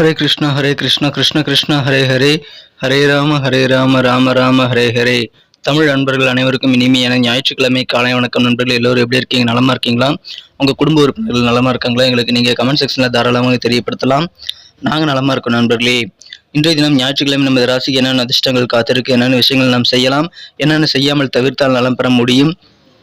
ஹரே கிருஷ்ணா ஹரே கிருஷ்ணா கிருஷ்ண கிருஷ்ணா ஹரே ஹரே ஹரே ராம ஹரே ராம ராம ராம ஹரே ஹரே தமிழ் நண்பர்கள் அனைவருக்கும் இனிமையான ஞாயிற்றுக்கிழமை காலை வணக்கம் நண்பர்கள் எல்லோரும் எப்படி இருக்கீங்க? நலமா இருக்கீங்களா? உங்க குடும்ப உறுப்பினர்கள் நலமா இருக்காங்களா? எங்களுக்கு நீங்க கமெண்ட் செக்ஷன்ல தாராளமாக தெரியப்படுத்தலாம். நாங்க நலமா இருக்கோம் நண்பர்களே. இன்றைய தினம் ஞாயிற்றுக்கிழமை நமது ராசிக்கு என்னென்ன அதிர்ஷ்டங்கள் காத்திருக்கு என்னென்ன விஷயங்கள் நாம் செய்யலாம் என்னென்ன செய்யாமல் தவிர்த்தால் நலம் பெற முடியும்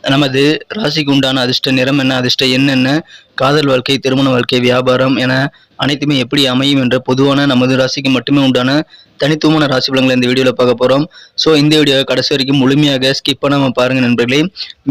நமது ராசிக்கு உண்டான அதிர்ஷ்ட நிறம் என்ன அதிர்ஷ்ட எண் என்ன காதல் வாழ்க்கை திருமண வாழ்க்கை வியாபாரம் என அனைத்துமே எப்படி அமையும் என்ற பொதுவான நமது ராசிக்கு மட்டுமே உண்டான தனித்துவமான ராசி பலன்களை இந்த வீடியோவில் பார்க்க போகிறோம் ஸோ இந்த வீடியோவை கடைசி வரைக்கும் முழுமையாக ஸ்கிப் பண்ணாமல் பாருங்கள் நண்பர்களே.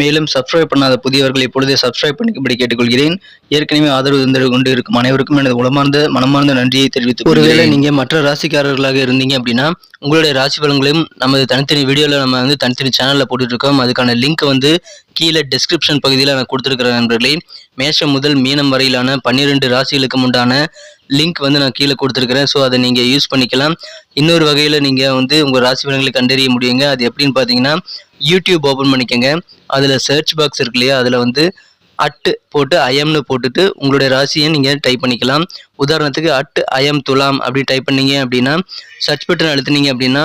மேலும் சப்ஸ்கிரைப் பண்ணாத புதியவர்கள் இப்பொழுதே சப்ஸ்கிரைப் பண்ணிக்கும்படி கேட்டுக்கொள்கிறேன். ஏற்கனவே ஆதரவு தந்து கொண்டு இருக்கும் அனைவருக்கும் எனது உளமார்ந்த மனமார்ந்த நன்றியை தெரிவித்து ஒருவேளை நீங்க மற்ற ராசிக்காரர்களாக இருந்தீங்க அப்படின்னா உங்களுடைய ராசி பலன்களையும் நமது தனித்தனி வீடியோவில் நம்ம வந்து தனித்தனி சேனலில் போட்டுட்டு இருக்கோம் அதுக்கான லிங்க் வந்து கீழே டிஸ்கிரிப்ஷன் பகுதியில் நான் கொடுத்துருக்கிறேன் நண்பர்களே. மேஷம் முதல் மீனம் வரையிலான பன்னிரெண்டு ராசிகளுக்கு உண்டான லிங்க் வந்து நான் கீழே கொடுத்துருக்கிறேன். ஸோ அதை நீங்கள் யூஸ் பண்ணிக்கலாம். இன்னொரு வகையில் நீங்கள் வந்து உங்கள் ராசி பலன்களை கண்டறிய முடியுங்க. அது எப்படின்னு பார்த்தீங்கன்னா யூடியூப் ஓப்பன் பண்ணிக்கோங்க. அதில் சர்ச் பாக்ஸ் இருக்கு இல்லையா? அதில் வந்து அட்டு போட்டு அயம்னு போட்டுட்டு உங்களுடைய ராசியை நீங்கள் டைப் பண்ணிக்கலாம். உதாரணத்துக்கு அட்டு அயம் துலாம் அப்படி டைப் பண்ணீங்க அப்படின்னா சர்ச் பட்டன் அழுத்துனீங்க அப்படின்னா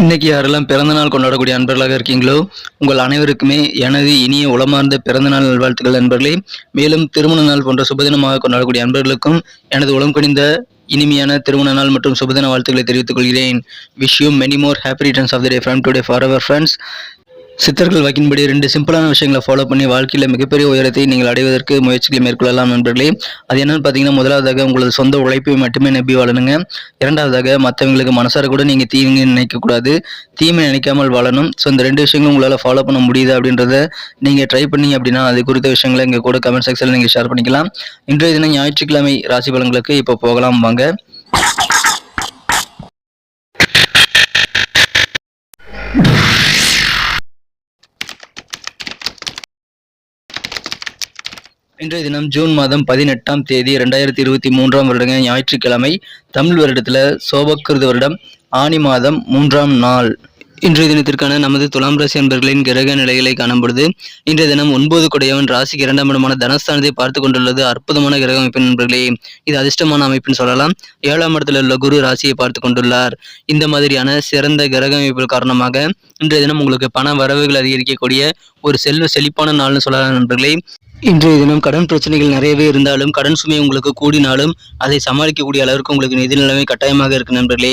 இன்னைக்கு யாரெல்லாம் பிறந்த நாள் கொண்டாடக்கூடிய அன்பர்களாக இருக்கீங்களோ உங்கள் அனைவருக்குமே எனது இனிய உளமார்ந்த பிறந்த நாள் நல்வாழ்த்துக்கள் நண்பர்களே. மேலும் திருமண நாள் போன்ற சுபதினமாக கொண்டாடக்கூடிய அன்பர்களுக்கும் எனது உளம் கணிந்த இனிமையான திருமண நாள் மற்றும் சுபதின வாழ்த்துக்களை தெரிவித்துக் கொள்கிறேன். Wish you many more happy returns of the day from today for our friends சித்தர்கள் வாக்கின்படி ரெண்டு சிம்பிளான விஷயங்களை ஃபாலோ பண்ணி வாழ்க்கையில் மிகப்பெரிய உயரத்தை நீங்கள் அடைவதற்கு முயற்சிகளை மேற்கொள்ளலாம் நண்பர்களே. அது என்னன்னு பார்த்தீங்கன்னா முதலாவதாக உங்களது சொந்த உழைப்பை மட்டுமே நம்பி வாழணுங்க. இரண்டாவதாக மற்றவங்களுக்கு மனசார கூட நீங்கள் தீங்கு நினைக்கக்கூடாது தீமை நினைக்காமல் வாழணும். ஸோ இந்த ரெண்டு விஷயங்களும் உங்களால் ஃபாலோ பண்ண முடியுது அப்படின்றத நீங்கள் ட்ரை பண்ணி அப்படின்னா அது குறித்த விஷயங்களை எங்கள் கூட கமெண்ட் செக்ஷனில் நீங்கள் ஷேர் பண்ணிக்கலாம். இன்றைய தினம் ஞாயிற்றுக்கிழமை ராசி பலன்களுக்கு இப்போ போகலாம் வாங்க. இன்றைய தினம் ஜூன் மாதம் பதினெட்டாம் தேதி ரெண்டாயிரத்தி இருபத்தி மூன்றாம் வருடங்க ஞாயிற்றுக்கிழமை தமிழ் வருடத்தில் சோபக்கிருத வருடம் ஆனி மாதம் மூன்றாம் நாள். இன்றைய தினத்திற்கான நமது துலாம் ராசி அன்பர்களின் கிரக நிலைகளை காணப்படுது. இன்றைய தினம் ஒன்பது கொடையவன் ராசிக்கு இரண்டாம் இடமான தனஸ்தானத்தை பார்த்து கொண்டுள்ளது. அற்புதமான கிரக அமைப்பு நண்பர்களே இது அதிர்ஷ்டமான அமைப்புன்னு சொல்லலாம். ஏழாம் இடத்தில் உள்ள குரு ராசியை பார்த்து கொண்டுள்ளார். இந்த மாதிரியான சிறந்த கிரக அமைப்பு காரணமாக இன்றைய தினம் உங்களுக்கு பண வரவுகள் அதிகரிக்கக்கூடிய ஒரு செல்வ செழிப்பான நாள்னு சொல்லலாம் நண்பர்களே. இன்றைய தினம் கடன் பிரச்சனைகள் நிறையவே இருந்தாலும் கடன் சுமை உங்களுக்கு கூடினாலும் அதை சமாளிக்கக்கூடிய அளவிற்கு உங்களுக்கு நிதி நிலைமை கட்டாயமாக இருக்கு நண்பர்களே.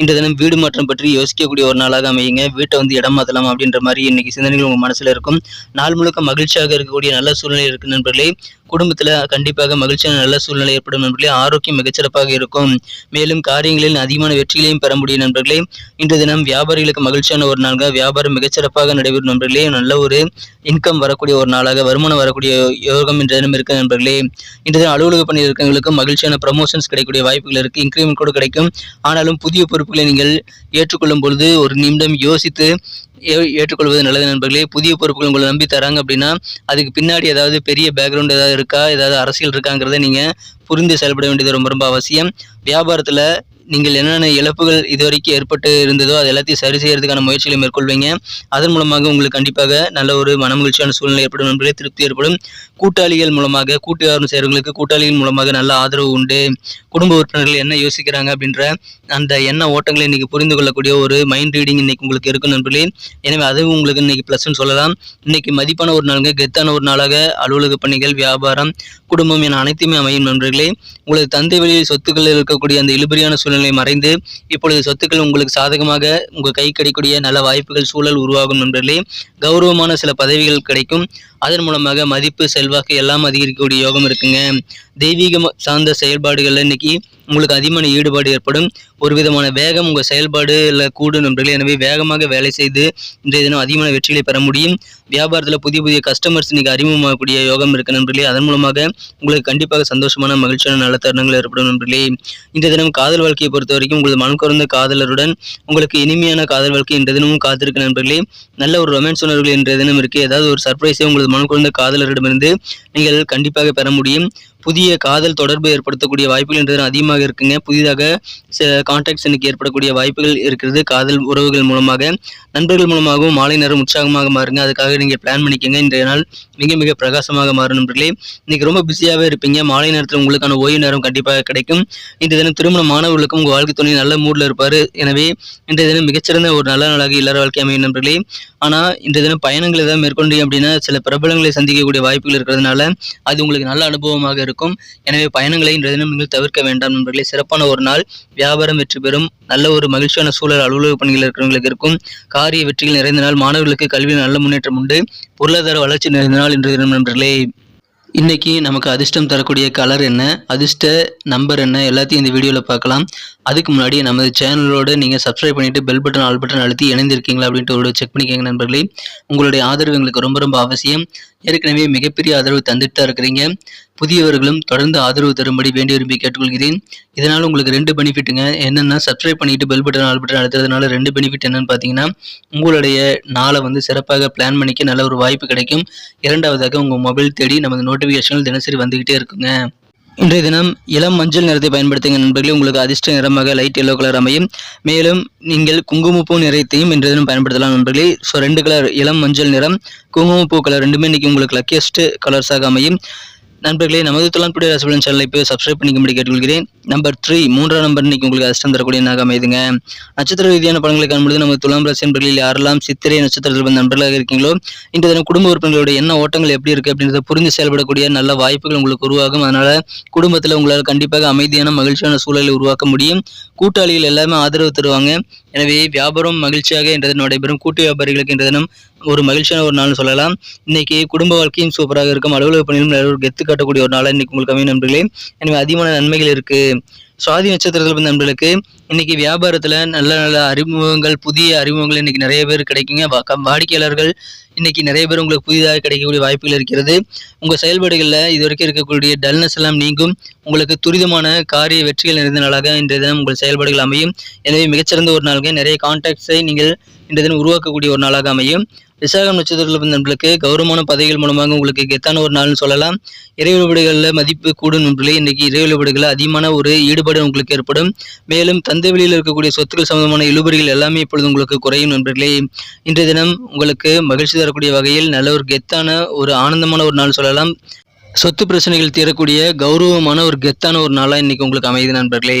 இன்றைய தினம் வீடு மாற்றம் பற்றி யோசிக்கக்கூடிய ஒரு நாளாக அமையுங்க. வீட்டை வந்து இடம் மாற்றலாம் அப்படின்ற மாதிரி இன்னைக்கு சிந்தனைகள் உங்கள் மனசில் இருக்கும். நாள் முழுக்க மகிழ்ச்சியாக இருக்கக்கூடிய நல்ல சூழ்நிலை இருக்கு நண்பர்களே. குடும்பத்தில் கண்டிப்பாக மகிழ்ச்சியான நல்ல சூழ்நிலை ஏற்படும் நண்பர்களே. ஆரோக்கியம் மிகச்சிறப்பாக இருக்கும். மேலும் காரியங்களில் அதிகமான வெற்றிகளையும் பெற முடியும் நண்பர்களே. இன்றைய தினம் வியாபாரிகளுக்கு மகிழ்ச்சியான ஒரு நாளாக வியாபாரம் மிகச்சிறப்பாக நடைபெறும் நண்பர்களே. நல்ல ஒரு இன்கம் வரக்கூடிய ஒரு நாளாக வருமானம் வரக்கூடிய யோகம் என்ற தினம் இருக்கு நண்பர்களே இன்றைய தினம் அலுவலக பணி இருக்கவங்களுக்கு மகிழ்ச்சியான ப்ரமோஷன்ஸ் கிடைக்கக்கூடிய வாய்ப்புகள் இருக்கு இன்க்ரிமெண்ட் கூட கிடைக்கும். ஆனாலும் புதிய பொறுப்புகளை நீங்கள் ஏற்றுக்கொள்ளும் பொழுது ஒரு நிமிடம் யோசித்து ஏ- ஏற்றுக்கொள்வது நல்லது நண்பர்களே. புதிய பொறுப்புகள் உங்களை நம்பி தராங்க அப்படின்னா அதுக்கு பின்னாடி ஏதாவது பெரிய பேக்ரவுண்ட் ஏதாவது இருக்கா ஏதாவது அரசியல் இருக்காங்கிறத நீங்கள் புரிந்து செயல்பட வேண்டியது ரொம்ப ரொம்ப அவசியம். வியாபாரத்தில் நீங்கள் என்னென்ன இழப்புகள் இதுவரைக்கும் ஏற்பட்டு இருந்ததோ அது எல்லாத்தையும் சரி செய்யறதுக்கான முயற்சிகளை மேற்கொள்வீங்க. அதன் மூலமாக உங்களுக்கு கண்டிப்பாக நல்ல ஒரு மனமகிழ்ச்சியான சூழ்நிலை ஏற்படும் நண்பர்களே திருப்தி ஏற்படும். கூட்டாளிகள் மூலமாக கூட்டு செய்கிறவங்களுக்கு கூட்டாளிகள் மூலமாக நல்ல ஆதரவு உண்டு. குடும்ப உறுப்பினர்கள் என்ன யோசிக்கிறாங்க அப்படின்ற அந்த எண்ண ஓட்டங்களை இன்னைக்கு புரிந்து கொள்ளக்கூடிய ஒரு மைண்ட் ரீடிங் இன்னைக்கு உங்களுக்கு இருக்கும் நண்பர்களே. எனவே அதுவும் உங்களுக்கு இன்னைக்கு ப்ளஸ்ன்னு சொல்லலாம். இன்னைக்கு மதிப்பான ஒரு நாளுங்க கெத்தான ஒரு நாளாக அலுவலக பணிகள் வியாபாரம் குடும்பம் என அனைத்துமே அமையும் நண்பர்களே. உங்களது தந்தை வழியில் சொத்துக்கள் இருக்கக்கூடிய அந்த இழுபறியான சூழ்நிலை மறைந்து இப்பொழுது சொத்துக்கள் உங்களுக்கு சாதகமாக உங்கள் கை கிடைக்கக்கூடிய நல்ல வாய்ப்புகள் சூழல் உருவாகும் நண்பர்களே கௌரவமான சில பதவிகள் கிடைக்கும். அதன் மூலமாக மதிப்பு செல்வாக்கு எல்லாம் அதிகரிக்கக்கூடிய யோகம் இருக்குங்க. தெய்வீகம் சார்ந்த செயல்பாடுகள்ல இன்னைக்கு உங்களுக்கு அதிகமான ஈடுபாடு ஏற்படும். ஒரு விதமான வேகம் உங்கள் செயல்பாடுல கூடும் நண்பர்களே. எனவே வேகமாக வேலை செய்து இன்றைய தினம் அதிகமான வெற்றிகளை பெற முடியும். வியாபாரத்தில் புதிய புதிய கஸ்டமர்ஸ் இன்னைக்கு அறிமுகமாகக்கூடிய யோகம் இருக்கு நண்பர்களே. அதன் மூலமாக உங்களுக்கு கண்டிப்பாக சந்தோஷமான மகிழ்ச்சியான நல்ல தருணங்கள் ஏற்படும் நண்பர்களே. இந்த தினம் காதல் வாழ்க்கையை பொறுத்த வரைக்கும் உங்களது மனம் குறைந்த காதலருடன் உங்களுக்கு இனிமையான காதல் வாழ்க்கை இன்றைய தினமும் காத்திருக்கு நண்பர்களே. நல்ல ஒரு ரொமான்ஸ் உணர்வுகள் இன்றைய தினம் இருக்கு. ஏதாவது ஒரு சர்ப்ரைஸே உங்களது மனம் குழந்த காதலரிடமிருந்து நீங்கள் கண்டிப்பாக பெற முடியும். புதிய காதல் தொடர்பு ஏற்படுத்தக்கூடிய வாய்ப்புகள் என்றது அதிகமாக இருக்குங்க. புதிதாக கான்டாக்ட்ஸ் எனக்கு ஏற்படக்கூடிய வாய்ப்புகள் இருக்கிறது. காதல் உறவுகள் மூலமாக நண்பர்கள் மூலமாகவும் மாலை நேரம் உற்சாகமாக மாறுங்க. அதுக்காக நீங்கள் பிளான் பண்ணிக்கோங்க. இன்றைய நாள் மிக மிக பிரகாசமாக மாறும் நண்பர்களே. இன்னைக்கு ரொம்ப பிஸியாகவே இருப்பீங்க. மாலை நேரத்தில் உங்களுக்கான ஓய்வு நேரம் கண்டிப்பாக கிடைக்கும். இந்த தினம் திருமண மாணவர்களுக்கும் உங்கள் வாழ்க்கை துணை நல்ல மூடில் இருப்பார். எனவே இன்றைய தினம் மிகச்சிறந்த ஒரு நல்ல நாளாக இல்லற வாழ்க்கை அமையும் நண்பர்களே. ஆனால் இன்றைய தினம் பயணங்கள் ஏதாவது மேற்கொண்டீங்க அப்படின்னா சில பிரபலங்களை சந்திக்கக்கூடிய வாய்ப்புகள் இருக்கிறதுனால அது உங்களுக்கு நல்ல அனுபவமாக இருக்கும். எனவே பயணங்களை இன்றைய தினம் நீங்கள் தவிர்க்க வேண்டாம் நண்பர்களே. சிறப்பான ஒரு நாள். வியாபாரம் வெற்றி பெறும். நல்ல ஒரு மகிழ்ச்சியான சூழல் அலுவலக பணிகள் இருக்கிறவங்களுக்கு இருக்கும். காரிய வெற்றிகள் நிறைந்த நாள். மாணவர்களுக்கு கல்வியில் நல்ல முன்னேற்றம் உண்டு. பொருளாதார வளர்ச்சி நிறைந்த நாள் இன்றைய தினம் நண்பர்களே. இன்னைக்கு நமக்கு அதிர்ஷ்டம் தரக்கூடிய கலர் என்ன? அதிர்ஷ்ட நம்பர் என்ன? எல்லாத்தையும் இந்த வீடியோவில் பார்க்கலாம். அதுக்கு முன்னாடி நமது சேனலோடு நீங்கள் சப்ஸ்கிரைப் பண்ணிவிட்டு பெல் பட்டன் ஆல் பட்டன் அழுத்தி இணைந்திருக்கீங்களா அப்படின்ட்டு ஒரு செக் பண்ணிக்கோங்க நண்பர்களே. உங்களுடைய ஆதரவு எங்களுக்கு ரொம்ப ரொம்ப அவசியம். ஏற்கனவே மிகப்பெரிய ஆதரவு தந்துட்டு தான் இருக்கிறீங்க. புதியவர்களும் தொடர்ந்து ஆதரவு தரும்படி வேண்டி விரும்பி கேட்டுக்கொள்கிறேன். இதனால் உங்களுக்கு ரெண்டு பெனிஃபிட்டுங்க. என்னென்னா சப்ஸ்கிரைப் பண்ணிட்டு பெல் பட்டன் ஆல் பட்டன் அழுத்துறதுனால ரெண்டு பெனிஃபிட் என்னன்னு பார்த்தீங்கன்னா உங்களுடைய நாளை வந்து சிறப்பாக பிளான் பண்ணிக்க நல்ல ஒரு வாய்ப்பு கிடைக்கும். இரண்டாவதாக உங்கள் மொபைல் தேடி நமது நோட்டிஃபிகேஷன்கள் தினசரி வந்துக்கிட்டே இருக்குங்க. இன்றைய தினம் இளம் மஞ்சள் நிறத்தை பயன்படுத்துங்க நண்பர்களே. உங்களுக்கு அதிர்ஷ்ட நிறமாக லைட் எல்லோ கலர் அமையும். மேலும் நீங்கள் குங்குமப்பூ நிறத்தையும் இன்றைய தினம் பயன்படுத்தலாம் நண்பர்களே. ஸோ ரெண்டு கலர் இளம் மஞ்சள் நிறம் குங்குமப்பூ கலர் ரெண்டுமே இன்னைக்கு உங்களுக்கு லக்கியஸ்ட் கலர்ஸாக அமையும். நண்பர்களே நமது தொழில்நுட்ப ரசபலன் சேனலை இப்போ சப்ஸ்கிரைப் பண்ணிக்கும்படி கேட்டுக்கொள்கிறேன். நம்பர் த்ரீ மூன்றாம் நம்பர் இன்னைக்கு உங்களுக்கு அதிர்ஷ்டம் தரக்கூடிய நாக அமைதுங்க. நட்சத்திர ரீதியான படங்களை காணும்போது நம்ம துலாம் ராசி நண்பர்களில் யாரெல்லாம் சித்திரை நட்சத்திரத்தில் வந்த நண்பர்களாக இருக்கீங்களோ இன்று தினம் குடும்ப உறுப்பினர்களுடைய என்ன ஓட்டங்கள் எப்படி இருக்கு அப்படின்றத புரிந்து செயல்படக்கூடிய நல்ல வாய்ப்புகள் உங்களுக்கு உருவாகும். அதனால குடும்பத்தில் உங்களால் கண்டிப்பாக அமைதியான மகிழ்ச்சியான சூழலை உருவாக்க முடியும். கூட்டாளிகள் எல்லாமே ஆதரவு தருவாங்க. எனவே வியாபாரம் மகிழ்ச்சியாக இன்று தினம் நடைபெறும். கூட்டு வியாபாரிகளுக்கு என்ற தினம் ஒரு மகிழ்ச்சியான ஒரு நாள்னு சொல்லலாம். இன்னைக்கு குடும்ப வாழ்க்கையும் சூப்பராக இருக்கும். அலுவலக பணியிலும் ஒரு கெத்து காட்டக்கூடிய ஒரு நாளாக இன்னைக்கு உங்களுக்கு அமையும் நண்பர்களே. எனவே அதிகமான நன்மைகள் இருக்கு. சுவாதி நட்சத்திரத்தில் பிறந்த நண்பர்களுக்கு இன்னைக்கு வியாபாரத்தில் நல்ல நல்ல அறிமுகங்கள் புதிய அறிமுகங்கள் இன்னைக்கு நிறைய பேர் கிடைக்குங்க. வா- வாடிக்கையாளர்கள் இன்னைக்கு நிறைய பேர் உங்களுக்கு புதிதாக கிடைக்கக்கூடிய வாய்ப்புகள் இருக்கிறது. உங்கள் செயல்பாடுகளில் இது வரைக்கும் இருக்கக்கூடிய டல்னஸ் எல்லாம் நீங்கும். உங்களுக்கு துரிதமான காரிய வெற்றிகள் நிறைந்த நாளாக இன்றைய தினம் உங்கள் செயல்பாடுகள் அமையும். எனவே மிகச்சிறந்த ஒரு நாளுங்க. நிறைய கான்டாக்ட்ஸை நீங்கள் இன்றைய தினம் உருவாக்கக்கூடிய ஒரு நாளாக அமையும். விசாகம் நட்சத்திரத்தில் பிறந்த நண்பர்களுக்கு கௌரவமான பதவிகள் மூலமாக உங்களுக்கு கெத்தான ஒரு நாள்னு சொல்லலாம். இறை வழிபாடுகளில் மதிப்பு கூடும் நண்பர்களே இன்றைக்கி இறை வழிபாடுகளில் அதிகமான ஒரு ஈடுபாடு உங்களுக்கு ஏற்படும். மேலும் தந்தை வெளியில் இருக்கக்கூடிய சொத்துக்கள் சம்பந்தமான இழுபறிகள் எல்லாமே இப்பொழுது உங்களுக்கு குறையும் நண்பர்களே. இன்றைய தினம் உங்களுக்கு மகிழ்ச்சி தரக்கூடிய வகையில் நல்ல ஒரு கெத்தான ஒரு ஆனந்தமான ஒரு நாள் சொல்லலாம். சொத்து பிரச்சனைகள் தீரக்கூடிய கௌரவமான ஒரு கெத்தான ஒரு நாளாக இன்றைக்கி உங்களுக்கு அமையுது நண்பர்களே.